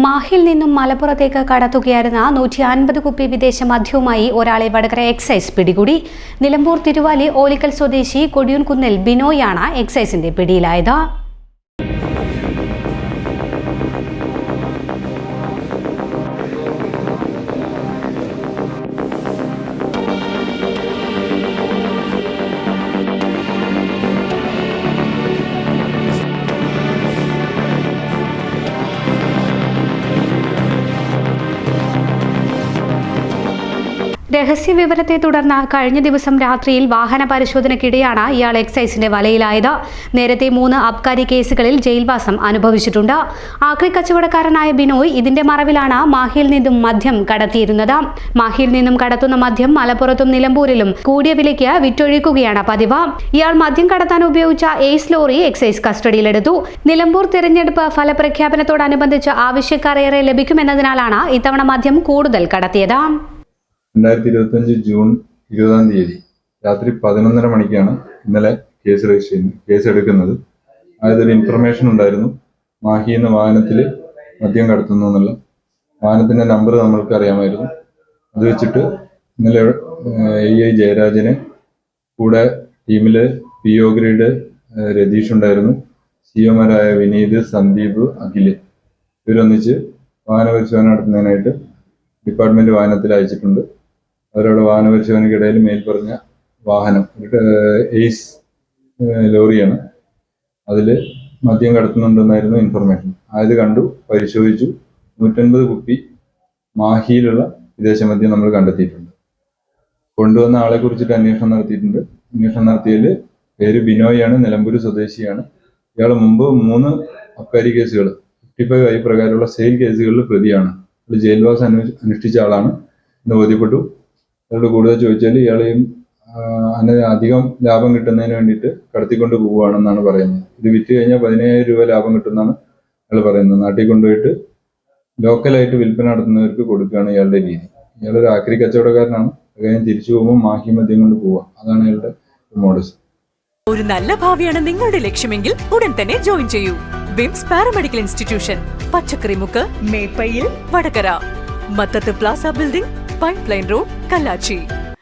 മാഹിൽ നിന്നും മലപ്പുറത്തേക്ക് കടത്തുകയായിരുന്ന നൂറ്റി അൻപത് കുപ്പി വിദേശ മദ്യവുമായി ഒരാളെ വടകര എക്സൈസ് പിടികൂടി. നിലമ്പൂർ തിരുവാലി ഓലിക്കൽ സ്വദേശി കൊടിയൂൻകുന്നിൽ ബിനോയാണ് എക്സൈസിന്റെ പിടിയിലായത്. രഹസ്യ വിവരത്തെ തുടർന്ന് കഴിഞ്ഞ ദിവസം രാത്രിയിൽ വാഹന പരിശോധനയ്ക്കിടെയാണ് ഇയാൾ എക്സൈസിന്റെ വലയിലായത്. നേരത്തെ മൂന്ന് അബ്കാരി കേസുകളിൽ ജയിൽവാസം അനുഭവിച്ചിട്ടുണ്ട്. ആക്രി കച്ചവടക്കാരനായ ബിനോയ് ഇതിന്റെ മറവിലാണ് മാഹിയിൽ നിന്നും മദ്യം കടത്തിയിരുന്നത്. മാഹിയിൽ നിന്നും കടത്തുന്ന മദ്യം മലപ്പുറത്തും നിലമ്പൂരിലും കൂടിയ വിലയ്ക്ക് വിറ്റൊഴിക്കുകയാണ് പതിവ്. ഇയാൾ മദ്യം കടത്താൻ ഉപയോഗിച്ച എയ്സ് ലോറി എക്സൈസ് കസ്റ്റഡിയിലെടുത്തു. നിലമ്പൂർ തിരഞ്ഞെടുപ്പ് ഫലപ്രഖ്യാപനത്തോടനുബന്ധിച്ച് ആവശ്യക്കാർ ഏറെ ലഭിക്കുമെന്നതിനാലാണ് ഇത്തവണ മദ്യം കൂടുതൽ കടത്തിയത്. രണ്ടായിരത്തി ഇരുപത്തഞ്ച് ജൂൺ ഇരുപതാം തീയതി രാത്രി പതിനൊന്നര മണിക്കാണ് ഇന്നലെ കേസ് രജിസ്റ്റർ ചെയ്യുന്നത് കേസ് എടുക്കുന്നത്. അതായതൊരു ഇൻഫർമേഷൻ ഉണ്ടായിരുന്നു. മാഹി എന്ന വാഹനത്തിൽ മദ്യം കടത്തുന്നു എന്നുള്ള വാഹനത്തിന്റെ നമ്പർ നമ്മൾക്ക് അറിയാമായിരുന്നു. അത് വെച്ചിട്ട് ഇന്നലെ എ ഐ ജയരാജനെ കൂടെ ടീമിൽ പി ഒ ഗ്രേഡ് രതീഷ് ഉണ്ടായിരുന്നു. സിഒമാരായ വിനീത് സന്ദീപ് അഖിൽ ഇവരൊന്നിച്ച് വാഹന പരിശോധന നടത്തുന്നതിനായിട്ട് ഡിപ്പാർട്ട്മെന്റ് വാഹനത്തിൽ അയച്ചിട്ടുണ്ട്. അവരവിടെ വാഹന പരിശോധനയ്ക്കിടയിൽ മേൽപ്പറഞ്ഞ വാഹനം. എയ്സ് ലോറിയാണ്. അതിൽ മദ്യം കടത്തുന്നുണ്ടെന്നായിരുന്നു ഇൻഫർമേഷൻ. അത് കണ്ടു പരിശോധിച്ചു. നൂറ്റൻപത് കുപ്പി മാഹിയിലുള്ള വിദേശ മദ്യം നമ്മൾ കണ്ടെത്തിയിട്ടുണ്ട്. കൊണ്ടുവന്ന ആളെ കുറിച്ചിട്ട് അന്വേഷണം നടത്തിയിട്ടുണ്ട്. അന്വേഷണം നടത്തിയതിൽ പേര് ബിനോയാണ് നിലമ്പൂർ സ്വദേശിയാണ്. ഇയാൾ മുമ്പ് മൂന്ന് അബ്കാരി കേസുകൾ ഫിഫ്റ്റി ഫൈവ് ഐ പ്രകാരമുള്ള സെയിൽ കേസുകളിൽ പ്രതിയാണ്. ജയിൽവാസം അനു- അനുഷ്ഠിച്ച ആളാണ് എന്ന് ബോധ്യപ്പെട്ടു. അയാളോട് കൂടുതൽ ചോദിച്ചാൽ ഇയാളെയും അങ്ങനെ അധികം ലാഭം കിട്ടുന്നതിന് വേണ്ടിയിട്ട് കടത്തിക്കൊണ്ട് പോവുകയാണെന്നാണ് പറയുന്നത്. ഇത് വിറ്റ് കഴിഞ്ഞാൽ പതിനയ്യായിരം രൂപ ലാഭം കിട്ടുമെന്നാണ് ഇയാൾ പറയുന്നത്. നാട്ടിൽ കൊണ്ടുപോയിട്ട് ലോക്കലായിട്ട് വിൽപ്പന നടത്തുന്നവർക്ക് കൊടുക്കുകയാണ് ഇയാളുടെ രീതി. ഇയാളൊരു ആക്രി കച്ചവടക്കാരനാണ്. അദ്ദേഹം തിരിച്ചു പോകുമ്പോൾ മാഹി മദ്യം കൊണ്ട് പോവുക. അതാണ് ഇയാളുടെ മോഡസ് ഒരു നല്ല ഭാവിയാണ് നിങ്ങളുടെ ലക്ഷ്യമെങ്കിൽ ഉടൻ തന്നെ ജോയിൻ ചെയ്യൂ. VIMS paramedical institution Pachakkarimukku Meppayil Vadakara. Mathath plaza building pipeline road Kallachi.